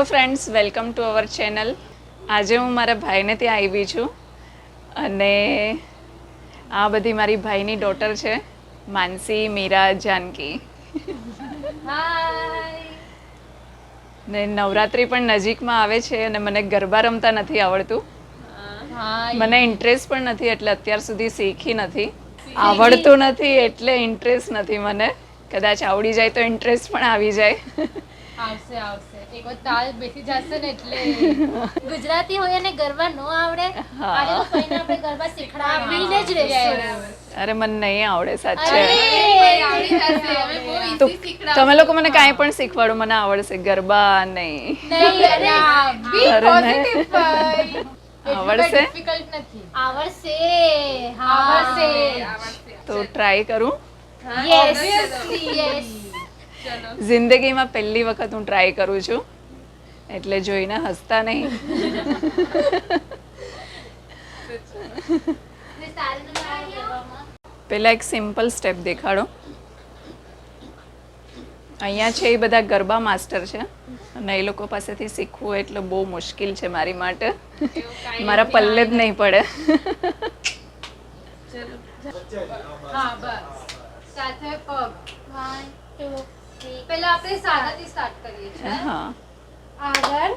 Hello friends welcome to our channel. આજે હું મારા ભાઈને ત્યાં આવી છું અને આ બધી મારી ભાઈની ડોટર છે માનસી મીરા જાનકી. ને નવરાત્રિ પણ નજીકમાં આવે છે અને મને ગરબા રમતા નથી આવડતું. મને ઇન્ટરેસ્ટ પણ નથી એટલે અત્યાર સુધી શીખી નથી. આવડતું નથી એટલે ઇન્ટરેસ્ટ નથી મને. કદાચ આવડી જાય તો ઇન્ટરેસ્ટ પણ આવી જાય. આવશે આવશે. એક વાર તાલ બેસી જશે ને એટલે. ગુજરાતી હોય અને ગરબા ન આવડે. હા. આજે કોઈને આપણે ગરબા શીખડાવીને જ રહેશું. અરે મને નહીં આવડે સાચે. તમે લોકો મને કાંઈ પણ શીખવાડો મને આવડશે ગરબા નહીં. નહીં અરે બી અરે પોઝિટિવ ભાઈ. આવડશે? આવડશે. હા આવડશે. તો ટ્રાય કરું. યસ યસ જિંદગીમાં પહેલી વખત હું ટ્રાય કરું છું. એટલે જોઈને હસતા નહીં. પેલા એક સિમ્પલ સ્ટેપ દેખાડો. અહીંયા છે એ બધા ગરબા માસ્ટર છે. અને એ લોકો પાસેથી શીખવું એટલે બહુ મુશ્કેલ છે મારી માટે. મારા પલ્લે જ નહીં પડે. હા બસ. સાથે પગ. વન ટુ થ્રી પહેલા આપણે સાદાથી સ્ટાર્ટ કરીએ છીએ. હા. આગળ.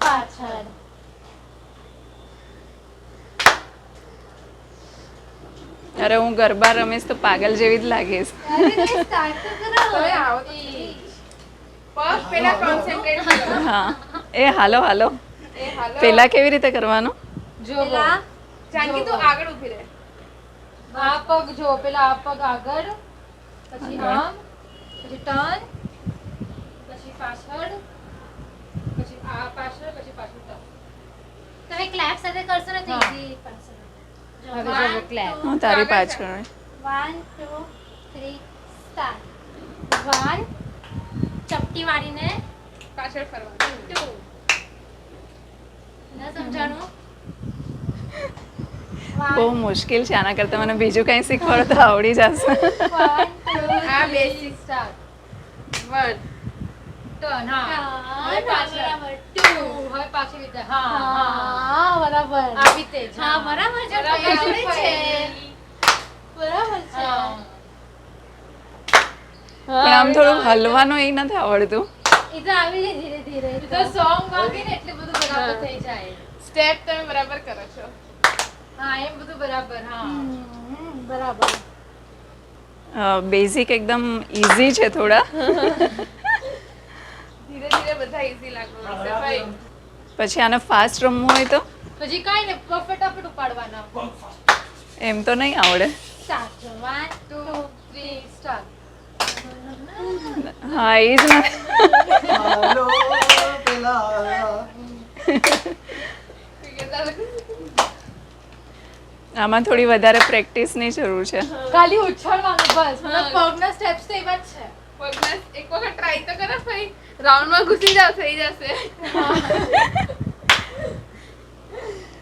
પાછળ. અરે હું ગરબા રમીશ તો પાગલ જેવી જ લાગીશ હા. એ હાલો હાલો. પેલા કેવી રીતે કરવાનું? જો પેલા જાનકી તું આગળ ઊભી રહે. આ પગ જો પેલા આ પગ આગળ. પછી. આમ પછી ટર્ન પછી પાછળ પછી આ પાછળ પછી પાછળ turn. તમે ક્લેપ સાથે કરશો ને તો easy પડશે હવે જો ક્લેપ હું તારી. પાછળ One, two, three, start. One, ચપટી વાળીને પાછળ ફરવાનું 2 ના સમજાણું? બહુ મુશ્કેલ છે આના કરતાં મને બીજું કંઈ શીખવાડો તો આવડી જશે આ બેસિક સ્ટાર્ટ વન ટર્ન હા. હવે પાછળ. ટુ હવે પાછી રીતે હા હા હા, બરાબર. આવી રીતે હા, બરાબર છે. બરાબર છે. છે. બરાબર છે. પણ આમ થોડું હલવાનું એ નથી આવડતું. એ તો આવી જાય ધીરે ધીરે. તો સોંગ વાગે ને એટલે બધું બરાબર થઈ જાય. સ્ટેપ તમે બરાબર કરો છો. હા એમ બધું બરાબર હા. હમ, બરાબર. બેઝિક એકદમ ઇઝી છે થોડા. ધીરે ધીરે બધા ઇઝી લાગવા ભાઈ. પછી આને ફાસ્ટ રમવું હોય તો? પછી કાંઈ ને ફટાફટ ઉપાડવાના. એમ તો નહીં આવડે. હા એ જ ને. હાલો પેલા. આમાં થોડી વધારે પ્રેક્ટિસની જરૂર છે. ખાલી ઉછળવાનું બસ. મતલબ પગના સ્ટેપ્સ તો એવા જ છે. પગના એક વખત ટ્રાય તો કરો ભાઈ. રાઉન્ડમાં ઘૂસી જાવ થઈ જશે.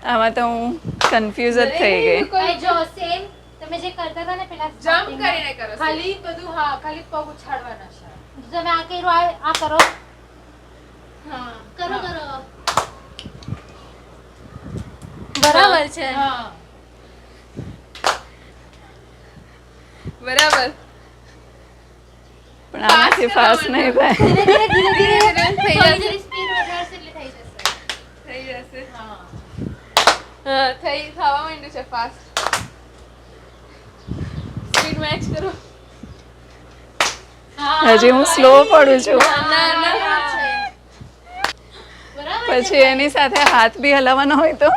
આમાં તો હું કન્ફ્યુઝ જ થઈ ગઈ. જો સેમ તમે જે કરતા હતા ને પેલા જમ્પ કરીને કરો ખાલી બધું હા ખાલી પગ ઉછાળવાના છે. તમે આ કર્યું આ- આ કરો. હા. કરો કરો. બરાબર છે. હા. બરાબર. પણ આમાંથી ફાસ્ટ નહીં થાય. થઈ જશે. સ્પીડ વધારશે એટલે થઈ જશે. થઈ જશે. હા. હા થઈ થવા માંડ્યું છે ફાસ્ટ સ્પીડ મેચ કરો. હજી હું સ્લો પડું છું. પછી એની સાથે હાથ બી હલાવવાનો હોય તો.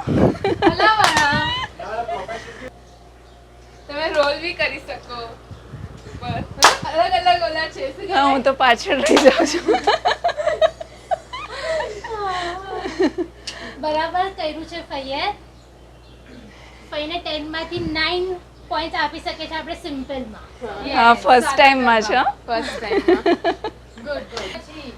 તમે રોલ બી કરી અલગ અલગ ઓલા છે શું હા હું તો પાછળ રહી જાઉં છું. બરાબર કર્યું છે ફઈએ. ફઈને 10 માંથી નાઇન પોઈન્ટ આપી શકે છે આપણે સિમ્પલમાં. હા ફર્સ્ટ ટાઈમમાં છે ફર્સ્ટ ટાઈમ ગુડ ગુડ પછી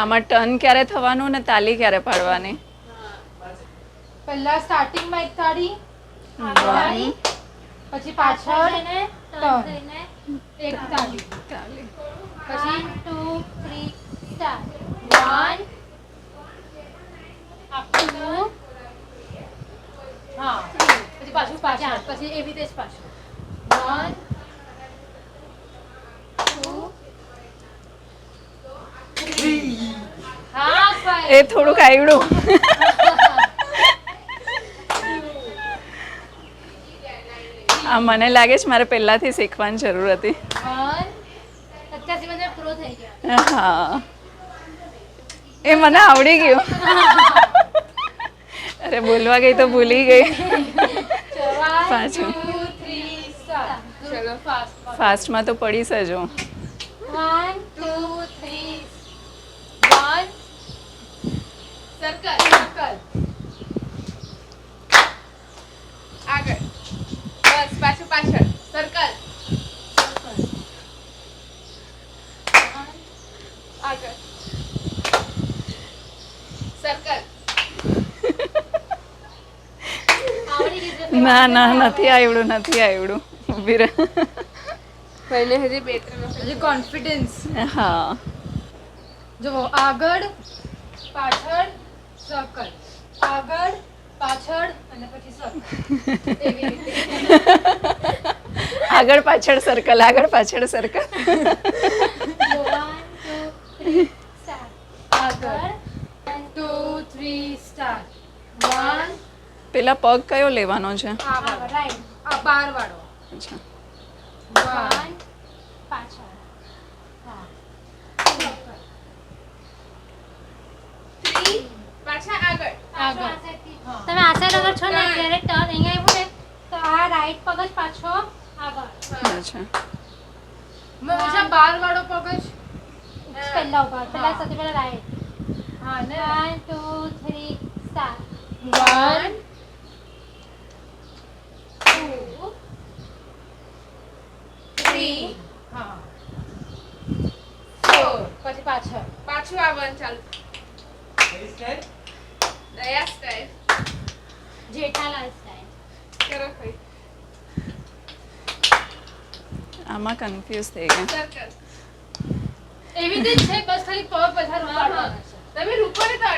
આમાં ટર્ન ક્યારે થવાનું ને તાલી ક્યારે પાડવાની? પહેલા સ્ટાર્ટિંગમાં એક તાળી આગળ પછી પાછળ ત્રણ. એક તાળી પછી two three start one two હા. પછી પાછું પાછળ. પછી એવી રીતે જ પાછું વન એ થોડુંક આવડું આ મને લાગે છે મારે પહેલાથી શીખવાની જરૂર હતી. હા. એ મને આવડી ગયું. અરે બોલવા ગઈ તો ભૂલી ગઈ. પાછું. ફાસ્ટમાં તો પડીશ જ હું one two three one circle circle આગળ બસ પાછું પાછળ સર્કલ આગળ ના ના નથી આવડું નથી આવડું. ઊભી રહે. પહેલે હજી બે ત્રણ હજી કોન્ફિડન્સ હા. જુઓ આગળ પાછળ સર્કલ આગળ પાછળ અને પછી સર્કલ એવી રીતે. આગળ પાછળ સર્કલ આગળ પાછળ સર્કલ પેલા પગ કયો લેવાનો છે? તમે આ સાઈડ છો ને, ત્યારે ટર્ન અહીંયા આવ્યું ને, તો આ રાઈટ પગ જ પાછો અચ્છા. મજા બાર વાળો પગ જ પહેલા ઊભા પહેલા સૌથી પહેલા રાઈટ હા ને? One two three start one two three હા. ફોર પછી પાછળ. પાછું આવવાનું ચાલુ. દયા સ્ટાઈલ જેઠાલાલ સ્ટાઈલ કરો ભાઈ આમાં કન્ફ્યુઝ થઈ ગયા. એવી રીતે જ છે બસ ખાલી પગ બધા રૂપાડવાના છે. તમે રૂપો ને તો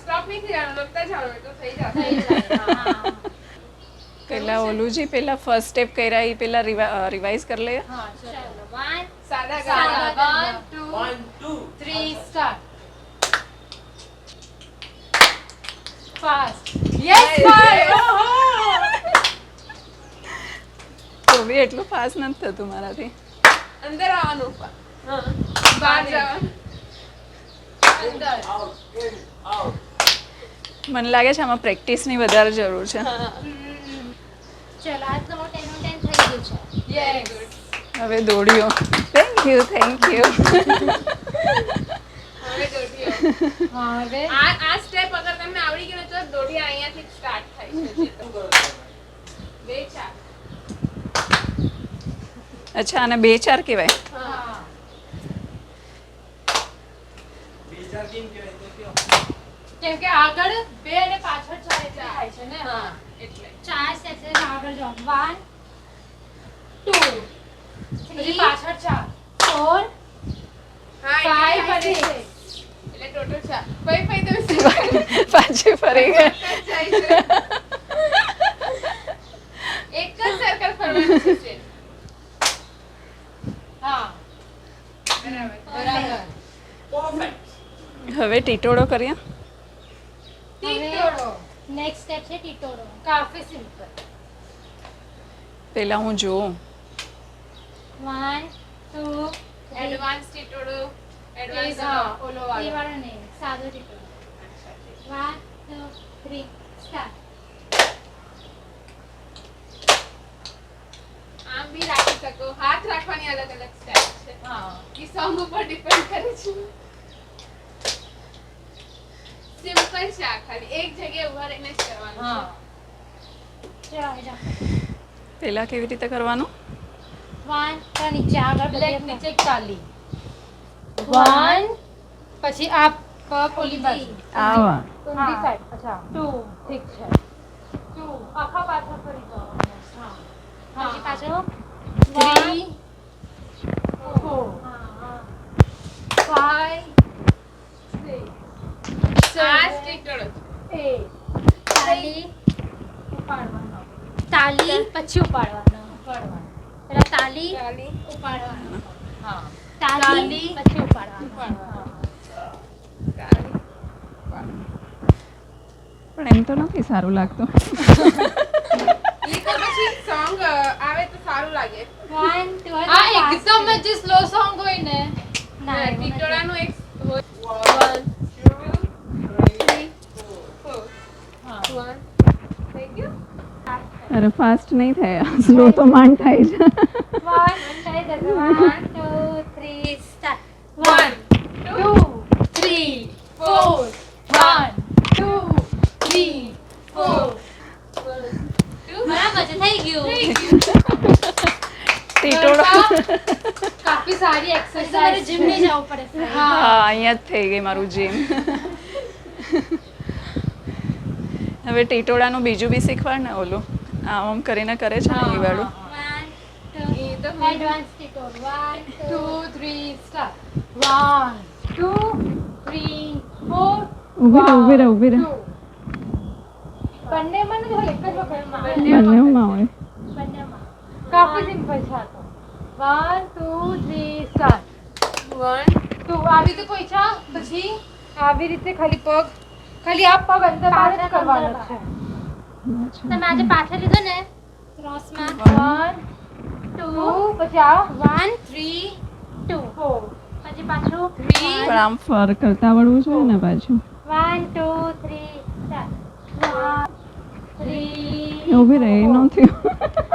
સ્ટોપ નહીં થઈ જવાનું લગતા જાઓ એટલે થઈ જાય પેલા પેલા ઓલુજી પેલા ફર્સ્ટ સ્ટેપ કર્યા એ પેલા રિવાઇઝ કરી લે. હા ચલો. વન સાદા સાદા ગાના ગાના. One two three start fast yes ભાઈ તો બી એટલું ફાસ્ટ નથી થતું મારાથી. અંદર આવવાનું હા. બહાર જવાનું. અંદર. મને લાગે છે આમાં પ્રેક્ટિસની વધારે જરૂર છે. ચલો આજ તો ટેન ટેન થઈ ગયું છે. યસ ગુડ હવે દોડ્યો. થેન્ક યુ થેન્ક યુ હવે દોઢીઓ હા હવે? આ આ સ્ટેપ અગર તમને આવડી ગયો ને તો દોઢિયા અહીંયાથી સ્ટાર્ટ થાય છે? બે ચાર. અચ્છા અને બે ચાર કહેવાય. કેમ કે આગળ બે અને પાછળ ચાર થાય છે ને? હા. એટલે. ચાર સ્ટેપ્સ આગળ જાઓ વન ટુ પછી થ્રી પાછળ ચાર. ફોર હા Five ફાઈવ અને અને એટલે ટોટલ ચાર. ભાઈ ભાઈ શીખો. પાછી ફરી ગયા એક જ સર્કલ ફરવાનું છે સ્ટ્રેટ. હા બરાબર બરાબર હવે ટીટોળો કરીએ. ટીટોળો. નેક્સ્ટ સ્ટેપ છે ટીટોડો કાફી સિમ્પલ પેલા હું જોઉં. વન ટુ થ્રી એડવાન્સ ટીટોળો. એડવાન્સ હા, ઓલો એ વાળો વાળો નહીં સાદો ટીટોળો. 1 2 3 સ્ટાર્ટ આમ બી રાખી શકો. હાથ રાખવાની અલગ અલગ સ્ટાઇલ છે. હા. એ સોંગ ઉપર ડિપેન્ડ કરે છે. સિમ્પલ છે આ ખાલી. એક જગ્યાએ ઊભા રહીને જ કરવાનું ચલો જાઓ. પેલા કેવી રીતે કરવાનું? વન તો નીચે આગળ બ્લેક નીચે કાલી વન પછી આ પગ ઓલી બાજુ. આવા ઊંધી સાઈડ અચ્છા. ટુ. ઠીક છે. ટુ. આખા પાછળ ફરી જવાનું હા. હા. પાછો Three. ફોર. હા તાલી તાલી? પછી ઉપાડવાનો ઉપાડવાનો. પેલા તાલી ઉપાડવાનો. હા. તાલી તાલી. પછી ઉપાડવાનો. ઉપાડવાનો. હા. ચાલી. પણ એમ તો નથી સારું લાગતું. અ, આવે તો સારું લાગે. એકદમ જ સ્લો સોંગ હોય ને. ના, ટીટોળાનું એક હોય One, two, three, four. One. થઈ ગયું? અરે ફાસ્ટ નહીં થાય. સ્લો તો માંડ થાય છે. One two, three, four. One, two, three, four. બરાબર થઈ ગયું. ગયું. કાફી સારી એક્સરસાઇઝ જીમ નહીં જવું પડે હા. અહીંયા જ થઈ ગઈ મારું જીમ હવે ટીટોળાનું બીજું બી શીખવાડ ને ઓલું. આમ આમ કરીને કરે છે ને એ વાળું રહે રહે રહે એક જ હોય. કાફી સિમ્પલ છે તો. આવી રીતે પહોંચ્યા પછી આવી રીતે ખાલી પગ ખાલી આ પગ અંદર બહાર જ કરવાનો છે તમે આજે પાછળ લીધો ને? ક્રોસમાં. વન ટુ પછી આ વન થ્રી ટુ. પછી પાછું? થ્રી. પણ આમ ફર કરતા આવડવું જોઈએ ને પાછું. વન ટુ થ્રી રહે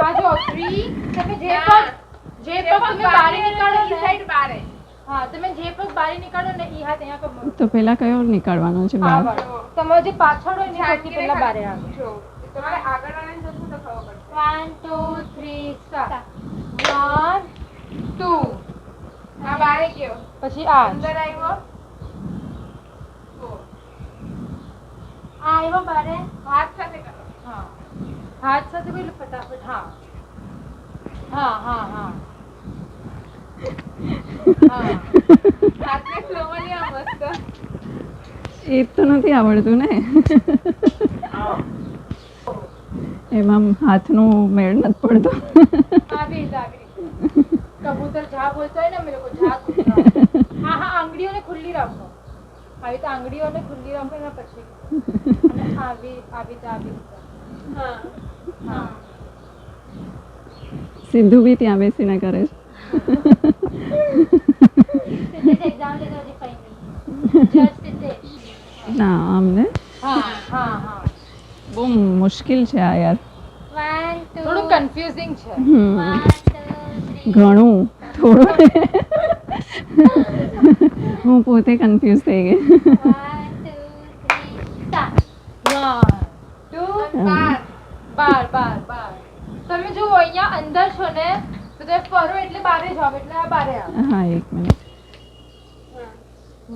આ જો three. તમે જે પગ જે પગ તમે બહાર નીકાળો ને હા તમે જે પગ બહાર નીકાળો ને એ હાથ અહીંયા કમર તો પેલા કયો નીકાળવાનો છે બહાર તમારો જે પાછળ હોય ને સૌથી પહેલા બારે આવે. તમારે આગળ વાળાને જશું તો ખબર પડશે? One two three start one two આ બારે ગયો. પછી આ અંદર આવ્યો. આવ્યો બારે. હાથ સાથે કરો. હા. હાથ સાથે કોઈ ફટાફટ. હા. હા હા હા. એ તો નથી આવડતું ને. એમાં હાથનું મેળ નથી પડતો. કબૂતર જા બોલતો હોય ને અમે લોકો જા હા હા આંગળીઓને ખુલ્લી રાખો. આવી તો આંગળીઓને ખુલ્લી રાખો એના પછી. આવી આવી આવી હા. હા. સીધું બી ત્યાં બેસીને કરે છે. ના અમને હા હા હા. બહુ મુશ્કેલ છે આ યાર. થોડું કન્ફ્યુઝિંગ છે. ઘણું થોડું. હું પોતે કન્ફ્યુઝ થઈ ગઈ. બાર. બાર બાર તમે જુઓ અહીંયા અંદર છો ને તો તમે ફરો એટલે બારે જાવ એટલે આ બારે આવે. હા એક મિનિટ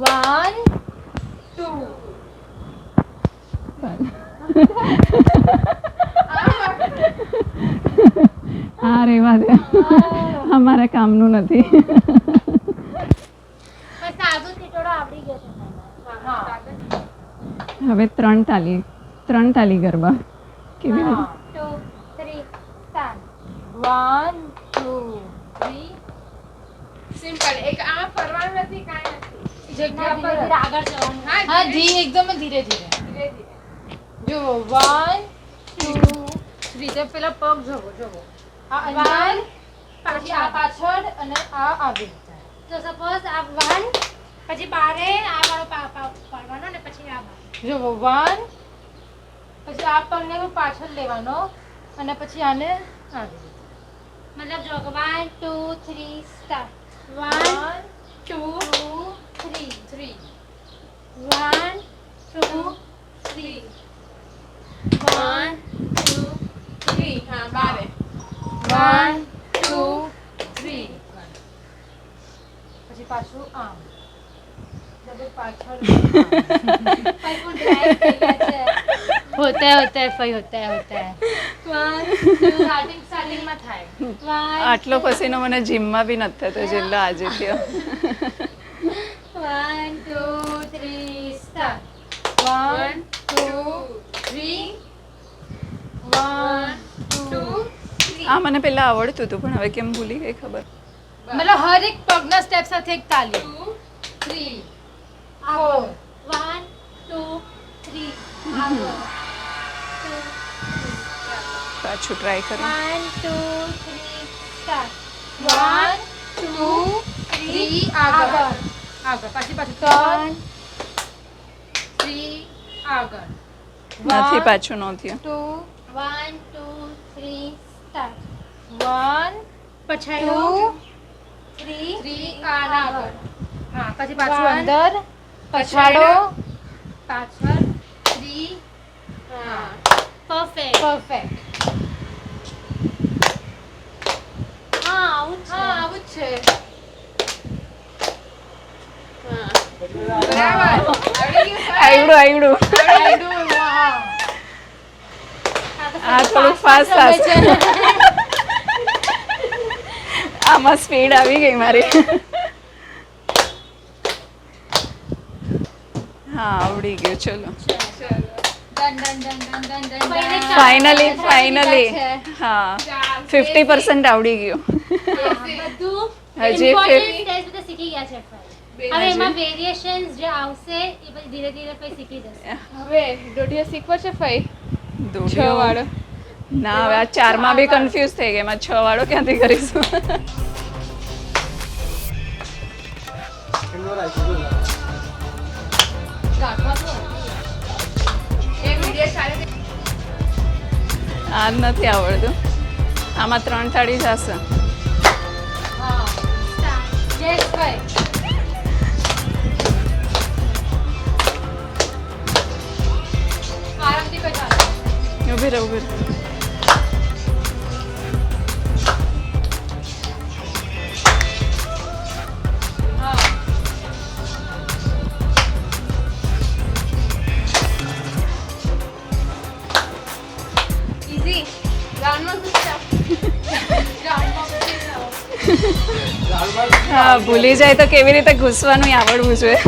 વન ટુ આ રેવા દે અમારા કામનું નથી. પણ સાદું ટીટોળો આવડી ગયો છે મને. હા હવે ત્રણ તાલી ત્રણ તાલી ગરબા. કેવી રીતે? વન ટુ થ્રી સિમ્પલ એક આ ફરવાનું નથી કાંઈ નથી. જગ્યા પર. આગળ જવાનું. હા જી એકદમ ધીરે ધીરે. જુઓ વન ટુ થ્રી તો પેલા પગ જવો જવો. આ અંદર પછી આ પાછળ અને આ આવી તો સપોઝ આ વન પછી બારે આ વાળો પાડવાનો ને પછી આ જુઓ વન પછી આ પગને પાછળ લેવાનો અને પછી આને આવી મતલબ જો one two three start one two three three one two three one two three હા બારે વન ટુ થ્રી પછી પાછું આમ ડબલ પાછળ ભાઈ પણ ડ્રાઈવ થઈ ગયા છે होता है होता है फई होता है होता है સ્ટાર્ટિંગ સ્ટાર્ટિંગમાં થાય वन આટલો પસીનો મને જીમમાં બી નથી થતો જેટલો આજે થયો one two three One, two, three. One, two, three. આ મને પહેલા આવડતું હતું પણ હવે કેમ ભૂલી ગઈ ખબર મતલબ હર એક પગના સ્ટેપ સાથે એક તાલી Two, three. Four. One, two, three. આગળ. Two, પાછું ટ્રાય કરું one, two, three, start. One, two, three. આગળ આગળ પાછી પાછી ત્રણ આગળ. નથી પાછું નો two one two three start one પછી થ્રી થ્રી આગળ. હા પછી પાછું અંદર પછાડો પાછળ થ્રી હા. પરફેક્ટ પરફેક્ટ આવડું આવડું આ થોડું ફાસ્ટ ફાસ્ટ આમાં સ્પીડ આવી ગઈ મારી હા આવડી ગયું ચલો. ફાઇનલી ફાઇનલી હા ફિફ્ટી પર્સન્ટ આવડી ગયું હજી ગયા હવે એમાં વેરિએશન્સ જે આવશે એ પછી ધીરે ધીરે ફઈ શીખી જશે. હવે દોઢિયો શીખવો છે ફઈ? દોઢિયો વાળો ના હવે આ ચારમાં બી કન્ફ્યુઝ થઈ ગઈ. એમાં છ વાળો ક્યાંથી કરીશું. આ જ નથી આવડતું. આમાં ત્રણ થાળી જશે હા ઘૂસી જાઓ દાળમાં હા ભૂલી જાય તો કેવી રીતે ઘૂસવાનું આવડવું જોઈએ.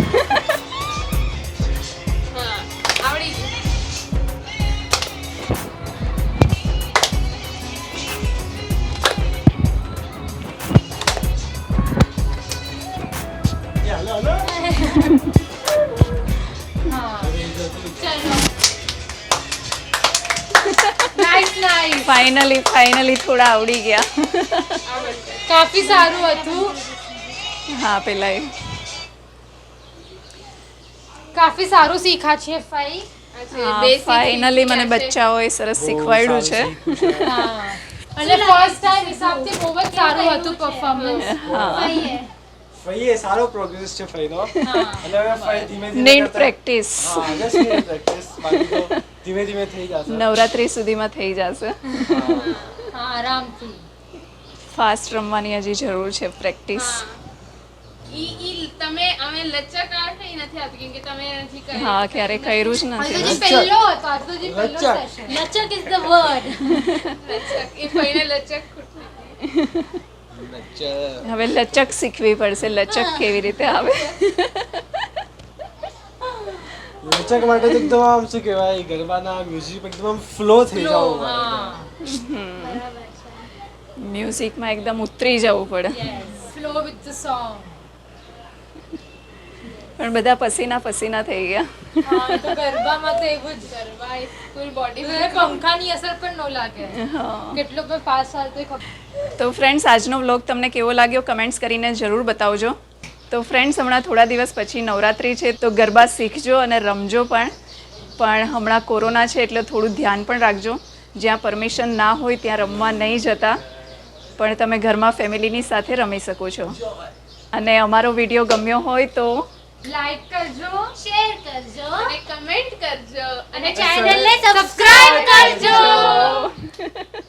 ફાઇનલી ફાઇનલી થોડા આવડી ગયા. કાફી સારું હતું. હા પેલા એ કાફી સારું શીખા છે ફાઈ. ફાઇનલી મને બચ્ચાઓએ સરસ શીખવાડ્યું છે. અને ફર્સ્ટ ટાઈમ હિસાબથી બહુ જ સારું હતું પરફોર્મન્સ હા. ફઈએ સારો પ્રોગ્રેસ છે ફઈનો એટલે હવે ફઈ ધીમે ધીમે નેટ પ્રેક્ટિસ હા જસ્ટ નેટ પ્રેક્ટિસ બાકી તો ધીમે ધીમે થઈ જશે. નવરાત્રી સુધીમાં થઈ જશે. હા. આરામથી. ફાસ્ટ રમવાની હજી જરૂર છે પ્રેક્ટિસ ઈ ઈ તમે અમે લચક આવશે ઈ નથી આવતું કેમ કે તમે નથી કર્યું હા ક્યારે કર્યું જ નથી. જે પહેલો હતો આજે જે પહેલો સેશન લચક ઇઝ ધ વર્ડ લચક એ ફઈને લચક ખૂટતી. હવે લચક શીખવી પડશે લચક કેવી રીતે આવે? લચક માટે તો એકદમ આમ શું કહેવાય ગરબાના મ્યુઝિક એકદમ આમ ફ્લો થઈ જવું પડે. મ્યુઝિકમાં એકદમ ઉતરી જવું પડે. ફ્લો વિથ ધ સોંગ પણ બધા પસીના પસીના થઈ ગયા. તો ગરબામાં તો એવું જ. ગરબા ફૂલ બોડી પંખાની અસર પણ ન લાગે. કેટલો પણ ફાસ્ટ ચાલતો ખબર તો ફ્રેન્ડ્સ આજનો વ્લોગ તમને કેવો લાગ્યો કમેન્ટ્સ કરીને જરૂર બતાવજો. તો ફ્રેન્ડ્સ હમણાં થોડા દિવસ પછી નવરાત્રિ છે તો ગરબા શીખજો અને રમજો પણ. પણ હમણાં કોરોના છે એટલે થોડું ધ્યાન પણ રાખજો. જ્યાં પરમિશન ના હોય ત્યાં રમવા નહીં જતા. પણ તમે ઘરમાં ફેમિલીની સાથે રમી શકો છો. અને અમારો વીડિયો ગમ્યો હોય તો લાઈક કરજો શેર કરજો અને કમેન્ટ કરજો. અને ચેનલને સબસ્ક્રાઇબ કરજો.